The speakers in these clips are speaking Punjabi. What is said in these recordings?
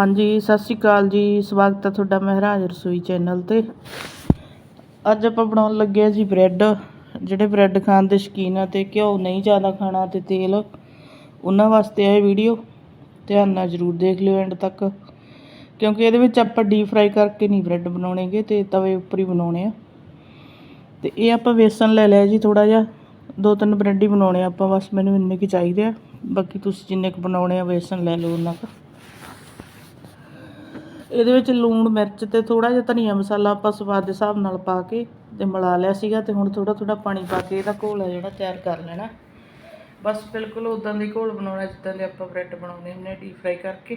ਹਾਂਜੀ, ਸਤਿ ਸ਼੍ਰੀ ਅਕਾਲ ਜੀ। ਸਵਾਗਤ ਹੈ ਤੁਹਾਡਾ ਮਹਿਰਾਜ ਰਸੋਈ ਚੈਨਲ ਤੇ। ਅੱਜ ਆਪਾਂ ਬਣਾਉਣ ਲੱਗੇ ਆ ਜੀ ਬ੍ਰੈਡ। ਜਿਹੜੇ ਬ੍ਰੈਡ ਖਾਣ ਦੇ ਸ਼ੌਕੀਨ ਆ ਤੇ ਘਿਓ ਨਹੀਂ ਜ਼ਿਆਦਾ ਖਾਣਾ ਤੇ ਤੇਲ, ਉਹਨਾਂ ਵਾਸਤੇ ਇਹ ਵੀਡੀਓ। ਧਿਆਨ ਨਾਲ ਜ਼ਰੂਰ ਦੇਖ ਲਿਓ ਐਂਡ ਤੱਕ। ਕਿਉਂਕਿ ਇਹਦੇ ਵਿੱਚ ਆਪਾਂ ਡੀਪ ਫਰਾਈ ਕਰਕੇ ਨਹੀਂ ਬ੍ਰੈਡ ਬਣਾਉਣੇਗੇ ਤੇ ਤਵੇ ਉੱਪਰ ਹੀ ਬਣਾਉਣੇ ਆ। ਤੇ ਇਹ ਆਪਾਂ ਵੇਸਣ ਲੈ ਲਿਆ ਜੀ ਥੋੜਾ ਜਿਹਾ। ਦੋ ਤਿੰਨ ਬ੍ਰੈਡ ਹੀ ਬਣਾਉਣੇ ਆਪਾਂ, ਬਸ ਮੈਨੂੰ ਇੰਨੇ ਕੁ ਚਾਹੀਦੇ ਆ। ਬਾਕੀ ਤੁਸੀਂ ਜਿੰਨੇ ਕੁ ਬਣਾਉਣੇ ਆ ਵੇਸਣ ਲੈ ਲਓ ਉਹਨਾਂ ਕੁ। ਇਹਦੇ ਵਿੱਚ ਲੂਣ, ਮਿਰਚ ਤੇ ਥੋੜਾ ਜਿਹਾ ਧਨੀਆ ਮਸਾਲਾ ਆਪਾਂ ਸਵਾਦ ਦੇ ਹਿਸਾਬ ਨਾਲ ਪਾ ਕੇ ਤੇ ਮਿਲਾ ਲਿਆ ਸੀਗਾ ਤੇ ਹੁਣ ਥੋੜਾ ਥੋੜਾ ਪਾਣੀ ਪਾ ਕੇ ਇਹਦਾ ਘੋਲ ਆ ਜਿਹੜਾ ਤਿਆਰ ਕਰ ਲੈਣਾ। ਬਸ ਬਿਲਕੁਲ ਉਦਾਂ ਦੇ ਘੋਲ ਬਣਾਉਣਾ, ਜਿੱਦਾਂ ਦੇ ਆਪਾਂ ਬ੍ਰੈਡ ਬਣਾਉਂਦੇ ਹੁੰਦੇ ਡੀਪ ਫਰਾਈ ਕਰਕੇ।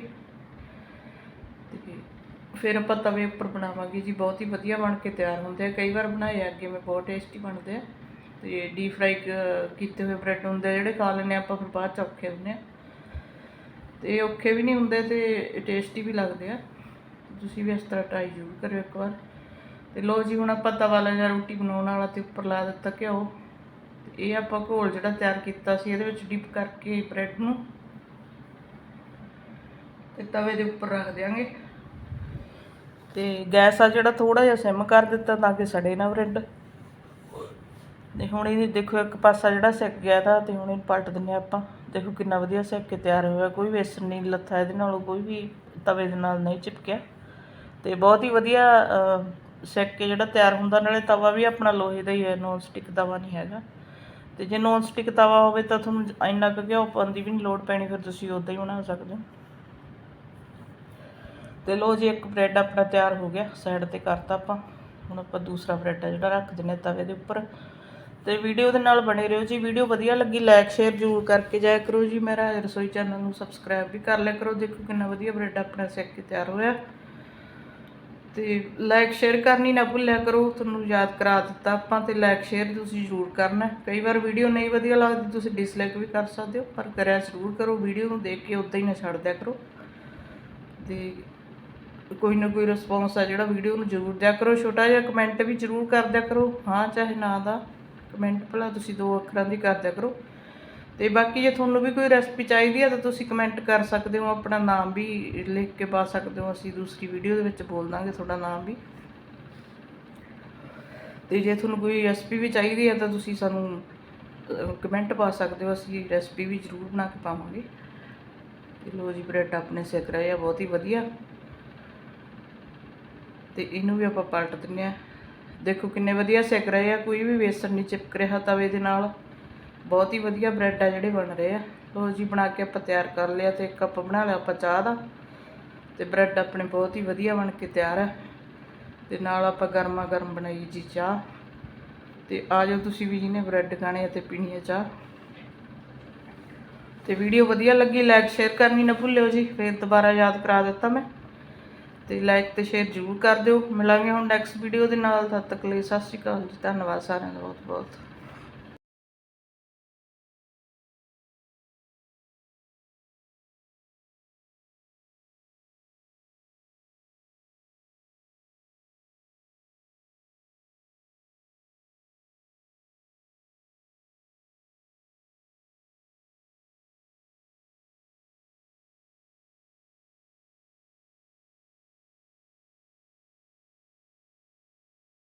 ਤੇ ਫਿਰ ਆਪਾਂ ਤਵੇ ਉੱਪਰ ਬਣਾਵਾਂਗੇ ਜੀ, ਬਹੁਤ ਹੀ ਵਧੀਆ ਬਣ ਕੇ ਤਿਆਰ ਹੁੰਦੇ ਆ। ਕਈ ਵਾਰ ਬਣਾਏ ਆ, ਅੱਗੇ ਮੈਂ ਬਹੁਤ ਟੇਸਟੀ ਬਣਦੇ ਆ। ਤੇ ਡੀਪ ਫਰਾਈ ਕੀਤੇ ਹੋਏ ਬ੍ਰੈਡ ਹੁੰਦੇ ਆ, ਜਿਹੜੇ ਖਾ ਲੈਂਦੇ ਆ ਆਪਾਂ ਫਿਰ ਬਾਅਦ ਚ ਔਖੇ ਹੁੰਦੇ ਆ। ਤੇ ਔਖੇ ਵੀ ਨਹੀਂ ਹੁੰਦੇ ਤੇ ਟੇਸਟੀ ਵੀ ਲੱਗਦੇ ਆ। ਤੁਸੀਂ ਵੀ ਇਸ ਤਰ੍ਹਾਂ ਟਰਾਈ ਜ਼ਰੂਰ ਕਰਿਓ ਇੱਕ ਵਾਰ। ਤੇ ਲੋ ਜੀ, ਹੁਣ ਆਪਾਂ ਤਵਾ ਲਿਆ ਰੋਟੀ ਬਣਾਉਣ ਵਾਲਾ ਤੇ ਉੱਪਰ ਲਾ ਦਿੱਤਾ ਘਿਓ। ਤੇ ਇਹ ਆਪਾਂ ਘੋਲ ਜਿਹੜਾ ਤਿਆਰ ਕੀਤਾ ਸੀ, ਇਹਦੇ ਵਿੱਚ ਡਿਪ ਕਰਕੇ ਬ੍ਰੈਡ ਨੂੰ। ਤੇ ਤਵੇ ਦੇ ਉੱਪਰ ਰੱਖ ਦਿਆਂਗੇ। ਤੇ ਗੈਸ ਆ ਜਿਹੜਾ ਥੋੜਾ ਜਿਹਾ ਸਿਮ ਕਰ ਦਿੱਤਾ ਤਾਂ ਕਿ ਸੜੇ ਨਾ ਬ੍ਰੈਡ ਤੇ ਹੁਣ ਇਹ ਦੇਖੋ, ਇੱਕ ਪਾਸਾ ਜਿਹੜਾ ਸਿੱਕ ਗਿਆ ਤਾਂ ਤੇ ਹੁਣ ਇਹਨੂੰ ਪਲਟ ਦਿੰਨੇ ਆਪਾਂ। ਦੇਖੋ ਕਿੰਨਾ ਵਧੀਆ ਸਿੱਕ ਕੇ ਤਿਆਰ ਹੋਇਆ, ਕੋਈ ਵੇਸਣ ਨਹੀਂ, ਲੱਥਾ ਇਹਦੇ ਨਾਲ ਕੋਈ ਵੀ ਤਵੇ ਦੇ ਨਾਲ ਨਹੀਂ ਚਿਪਕਿਆ। ਤੇ ਬਹੁਤ ਹੀ ਵਧੀਆ ਸੈੱਕ ਕੇ ਜਿਹੜਾ ਤਿਆਰ ਹੁੰਦਾ, ਨਾਲੇ ਤਵਾ ਵੀ ਆਪਣਾ ਲੋਹੇ ਦਾ ਹੀ ਹੈ ਨੌਨ ਸਟਿਕ ਤਵਾ ਨਹੀਂ ਹੈਗਾ। ਤੇ ਜੇ ਨੌਨ ਸਟਿਕ ਤਵਾ ਹੋਵੇ ਤਾਂ ਤੁਹਾਨੂੰ ਇੰਨਾ ਕੁ ਘਿਓ ਪਾਉਣ ਦੀ ਵੀ ਨਹੀਂ ਲੋੜ ਪੈਣੀ, ਫਿਰ ਤੁਸੀਂ ਉਦਾਂ ਹੀ ਬਣਾ ਸਕਦੇ ਹੋ। ਤੇ ਲੋ ਜੀ, ਇੱਕ ਬ੍ਰੈਡ ਆਪਣਾ ਤਿਆਰ ਹੋ ਗਿਆ ਸਾਈਡ ਤੇ ਕਰਤਾ ਆਪਾਂ। ਹੁਣ ਆਪਾਂ ਦੂਸਰਾ ਬ੍ਰੈਡ ਆ ਜਿਹੜਾ ਰੱਖ ਦਿੰਨੇ ਤਵੇ ਦੇ ਉੱਪਰ। ਤੇ ਵੀਡੀਓ ਦੇ ਨਾਲ ਬਣੇ ਰਹੋ ਜੀ। ਵੀਡੀਓ ਵਧੀਆ ਲੱਗੀ ਲਾਈਕ ਸ਼ੇਅਰ ਜ਼ਰੂਰ ਕਰਕੇ ਜਾਇਆ ਕਰੋ ਜੀ। ਮੇਰਾ ਰਸੋਈ ਚੈਨਲ ਨੂੰ ਸਬਸਕ੍ਰਾਈਬ ਵੀ ਕਰ ਲਿਆ ਕਰੋ। ਦੇਖੋ ਕਿੰਨਾ ਵਧੀਆ ਬ੍ਰੈਡ ਆਪਣਾ ਸੇਕ ਕੇ ਤਿਆਰ ਹੋਇਆ। ਤੇ ਲਾਈਕ ਸ਼ੇਅਰ ਕਰਨੀ ਨਾ ਭੁੱਲਿਆ ਕਰੋ, ਤੁਹਾਨੂੰ ਯਾਦ ਕਰਾ ਦਿੱਤਾ ਆਪਾਂ ਤੇ ਲਾਈਕ ਸ਼ੇਅਰ ਤੁਸੀਂ ਜ਼ਰੂਰ ਕਰਨਾ। ਕਈ ਵਾਰ ਵੀਡੀਓ ਨਹੀਂ ਵਧੀਆ ਲੱਗਦੀ, ਤੁਸੀਂ ਡਿਸਲਾਈਕ ਵੀ ਕਰ ਸਕਦੇ ਹੋ, ਪਰ ਕਰਿਆ ਜ਼ਰੂਰ ਕਰੋ ਵੀਡੀਓ ਨੂੰ ਦੇਖ ਕੇ ਉਦਾਂ ਹੀ ਨਾ ਛੱਡ ਦਿਆ ਕਰੋ। ਤੇ ਕੋਈ ਨਾ ਕੋਈ ਰਿਸਪੌਂਸ ਆ ਜਿਹੜਾ ਵੀਡੀਓ ਨੂੰ ਜ਼ਰੂਰ ਦਿਆ ਕਰੋ। ਛੋਟਾ ਜਿਹਾ ਕਮੈਂਟ ਵੀ ਜ਼ਰੂਰ ਕਰ ਦਿਆ ਕਰੋ। ਹਾਂ, ਚਾਹੇ ਨਾ ਦਾ ਕਮੈਂਟ ਭਲਾ ਤੁਸੀਂ ਦੋ ਅੱਖਰਾਂ ਦੀ ਕਰ ਦਿਆ ਕਰੋ। ਤੇ ਬਾਕੀ ਜੇ ਤੁਹਾਨੂੰ ਵੀ ਕੋਈ ਰੈਸਪੀ ਚਾਹੀਦੀ ਹੈ ਤਾਂ ਤੁਸੀਂ ਕਮੈਂਟ ਕਰ ਸਕਦੇ ਹੋ, ਆਪਣਾ ਨਾਮ ਵੀ ਲਿਖ ਕੇ ਪਾ ਸਕਦੇ ਹੋ, ਅਸੀਂ ਦੂਸਰੀ ਵੀਡੀਓ ਦੇ ਵਿੱਚ ਬੋਲ ਦਾਂਗੇ ਤੁਹਾਡਾ ਨਾਮ ਵੀ। ਤੇ ਜੇ ਤੁਹਾਨੂੰ ਕੋਈ ਰੈਸਪੀ ਵੀ ਚਾਹੀਦੀ ਹੈ ਤਾਂ ਤੁਸੀਂ ਸਾਨੂੰ ਕਮੈਂਟ ਪਾ ਸਕਦੇ ਹੋ, ਅਸੀਂ ਰੈਸਪੀ ਵੀ ਜ਼ਰੂਰ ਬਣਾ ਕੇ ਪਾਵਾਂਗੇ। ਤੇ ਲੋ ਜੀ ਬ੍ਰੈਡ ਆਪਣੇ ਸਿੱਕ ਰਹੇ ਆ, ਬਹੁਤ ਹੀ ਵਧੀਆ। ਤੇ ਇਹਨੂੰ ਵੀ ਆਪਾਂ ਪਲਟ ਦਿੰਨੇ ਆ। ਦੇਖੋ ਕਿੰਨੇ ਵਧੀਆ ਸਿੱਕ ਰਹੇ ਆ, ਕੋਈ ਵੀ ਵੇਸਣ ਨਹੀਂ ਚਿਪਕ ਰਿਹਾ ਤਵੇ ਦੇ ਨਾਲ। ਬਹੁਤ ਹੀ ਵਧੀਆ ਬ੍ਰੈਡ ਆ ਜਿਹੜੇ ਬਣ ਰਹੇ ਆ। ਲੋ ਜੀ, ਬਣਾ ਕੇ ਆਪਾਂ ਤਿਆਰ ਕਰ ਲਿਆ ਤੇ ਇੱਕ ਕੱਪ ਬਣਾ ਲਿਆ ਆਪਾਂ ਚਾਹ ਦਾ। ਤੇ ਬ੍ਰੈਡ ਆਪਣੇ ਬਹੁਤ ਹੀ ਵਧੀਆ ਬਣ ਕੇ ਤਿਆਰ ਹੈ ਤੇ ਨਾਲ ਆਪਾਂ ਗਰਮਾ ਗਰਮ ਬਣਾਈ ਜੀ ਚਾਹ। ਤੇ ਆ ਜਾਓ ਤੁਸੀਂ ਵੀ ਜਿਹਨੇ ਬ੍ਰੈਡ ਖਾਣੇ ਅਤੇ ਪੀਣੀ ਹੈ ਚਾਹ। ਤੇ ਵੀਡੀਓ ਵਧੀਆ ਲੱਗੀ ਲਾਈਕ ਸ਼ੇਅਰ ਕਰਨੀ ਨਾ ਭੁੱਲਿਓ ਜੀ। ਫੇਰ ਦੁਬਾਰਾ ਯਾਦ ਕਰਾ ਦਿੱਤਾ ਮੈਂ। ਤੇ ਲਾਈਕ ਤੇ ਸ਼ੇਅਰ ਜ਼ਰੂਰ ਕਰ ਦਿਓ। ਮਿਲਾਂਗੇ ਹੁਣ ਨੈਕਸਟ ਵੀਡੀਓ ਦੇ ਨਾਲ। ਤਦ ਤੱਕ ਲਈ ਸਤਿ ਸ਼੍ਰੀ ਅਕਾਲ ਜੀ। ਧੰਨਵਾਦ ਸਾਰਿਆਂ ਦਾ ਬਹੁਤ ਬਹੁਤ